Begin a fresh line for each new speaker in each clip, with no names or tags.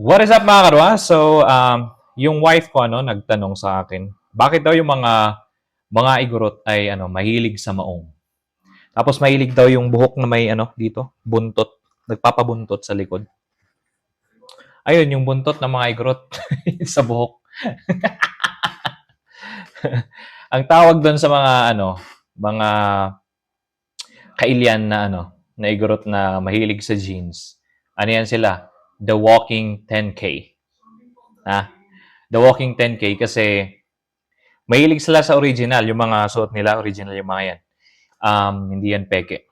What is up mga karwa? So, um, yung wife ko ano, nagtanong sa akin, bakit daw yung mga mga igurot ay ano, mahilig sa maong? Tapos mahilig daw yung buhok na may ano dito, buntot, nagpapabuntot sa likod. Ayun, yung buntot ng mga igurot sa buhok. Ang tawag doon sa mga ano, mga kailyan na ano, na igurot na mahilig sa jeans. Ano yan sila? The Walking 10K. Ha? The Walking 10K kasi mahilig sila sa original. Yung mga suot nila, original yung mga yan. Um, hindi yan peke.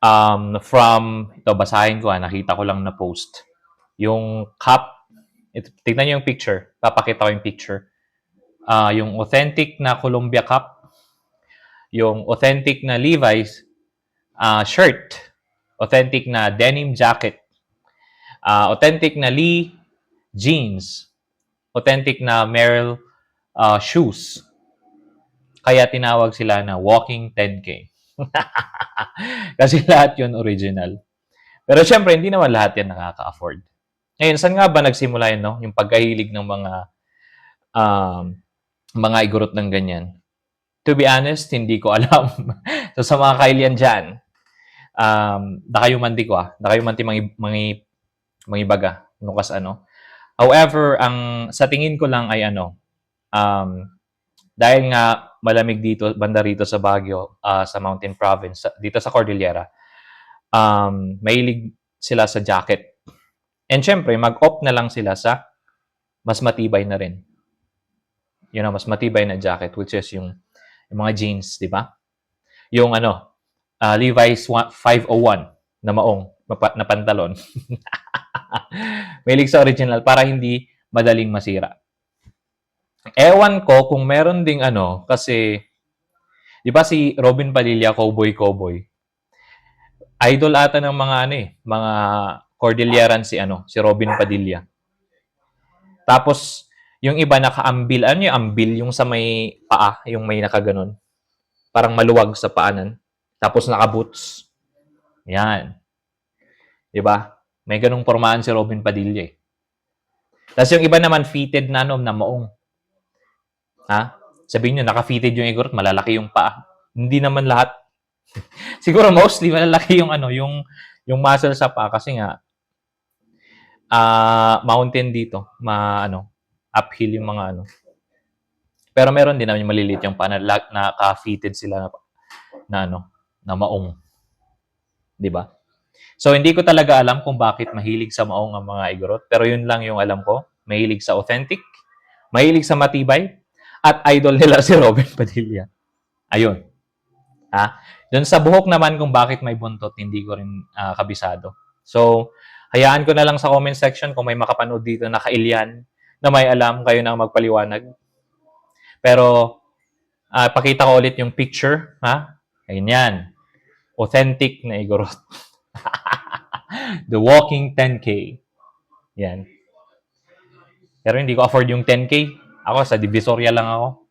Um, from, ito, basahin ko ha, nakita ko lang na post. Yung cup, ito, tignan niyo yung picture. Papakita ko yung picture. Ah, yung authentic na Columbia cup, yung authentic na Levi's ah, shirt, authentic na denim jacket, ah, authentic na Lee jeans, authentic na Merrell ah, shoes. Kaya tinawag sila na walking 10K. Kasi lahat yun original. Pero syempre, hindi naman lahat yan nakaka-afford. Ngayon, saan nga ba nagsimula yun, no? Yung pagkahilig ng mga um, mga igurot ng ganyan. To be honest, hindi ko alam. so sa mga kailian dyan, um, nakayumanti ko ah. Nakayumanti mangi, mangi, mangibaga. Nukas ano. However, ang sa tingin ko lang ay ano, um, dahil nga malamig dito, banda rito sa Baguio, ah, sa Mountain Province, dito sa Cordillera, um, mahilig sila sa jacket. And syempre, mag-opt na lang sila sa mas matibay na rin. You know, mas matibay na jacket, which is yung, yung mga jeans, di ba? Yung ano, ah, Levi's wa- 501 na maong, na pantalon. Mahilig sa original para hindi madaling masira. Ewan ko kung meron ding ano, kasi, di ba si Robin Padilla, Cowboy Cowboy, idol ata ng mga ano eh, mga Cordilleran si ano, si Robin Padilla. Tapos, yung iba nakaambil, ano yung ambil? Yung sa may paa, yung may nakaganon. Parang maluwag sa paanan. Tapos naka-boots. Yan. Di ba? May ganong pormahan si Robin Padilla eh. Tapos yung iba naman fitted na ano, na maong. Ha? Sabihin nyo, naka-fitted yung igorot, malalaki yung paa. Hindi naman lahat. Siguro mostly malalaki yung ano, yung yung muscle sa paa kasi nga ah mountain dito, ma ano, uphill yung mga ano. Pero meron din naman yung maliliit yung paa na, na ka-fitted sila na, na ano, na maong. 'Di ba? So hindi ko talaga alam kung bakit mahilig sa maong ang mga igorot, pero yun lang yung alam ko. Mahilig sa authentic, mahilig sa matibay, at idol nila si Robin Padilla. Ayun. Ha? Doon sa buhok naman kung bakit may buntot, hindi ko rin ah, kabisado. So, hayaan ko na lang sa comment section kung may makapanood dito na kailyan na may alam, kayo na magpaliwanag. Pero, ah, pakita ko ulit yung picture, ha? Ayun yan. Authentic na igorot. The Walking 10K. Yan. Pero hindi ko afford yung 10K. Ako, sa Divisoria lang ako.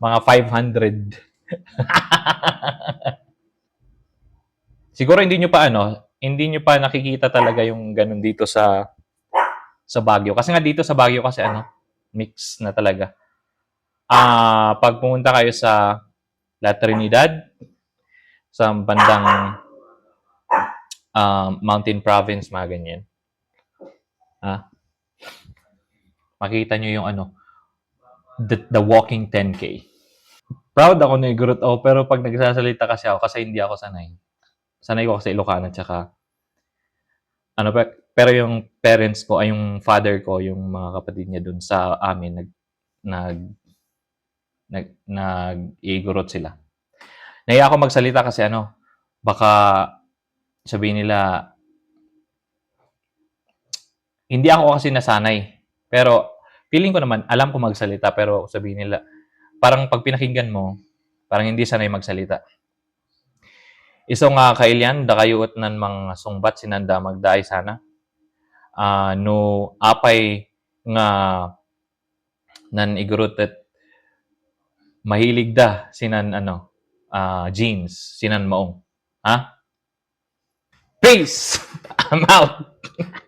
Mga 500. Siguro hindi nyo pa ano, hindi nyo pa nakikita talaga yung ganun dito sa sa Baguio. Kasi nga dito sa Baguio kasi ano, mix na talaga. Ah, pag pumunta kayo sa La Trinidad, sa bandang ah, Mountain Province, mga ganyan. Ah, makita nyo yung ano, the, the walking 10K. Proud ako na igurot ako, pero pag nagsasalita kasi ako, kasi hindi ako sanay. Sanay ko kasi Ilocano, tsaka, ano pa, pero yung parents ko, ay yung father ko, yung mga kapatid niya dun sa amin, nag, nag, nag, nag, igurot sila. Naiya ako magsalita kasi ano, baka sabihin nila, hindi ako kasi nasanay. Pero, feeling ko naman, alam ko magsalita, pero sabihin nila, parang pag pinakinggan mo, parang hindi sanay magsalita. Iso nga kailyan, da kayuot nan mga sungbat sinanda magdaay sana. Ah, no apay nga nan igurutet mahilig da sinan ano ah, jeans sinan maong. Ha? Peace! I'm out!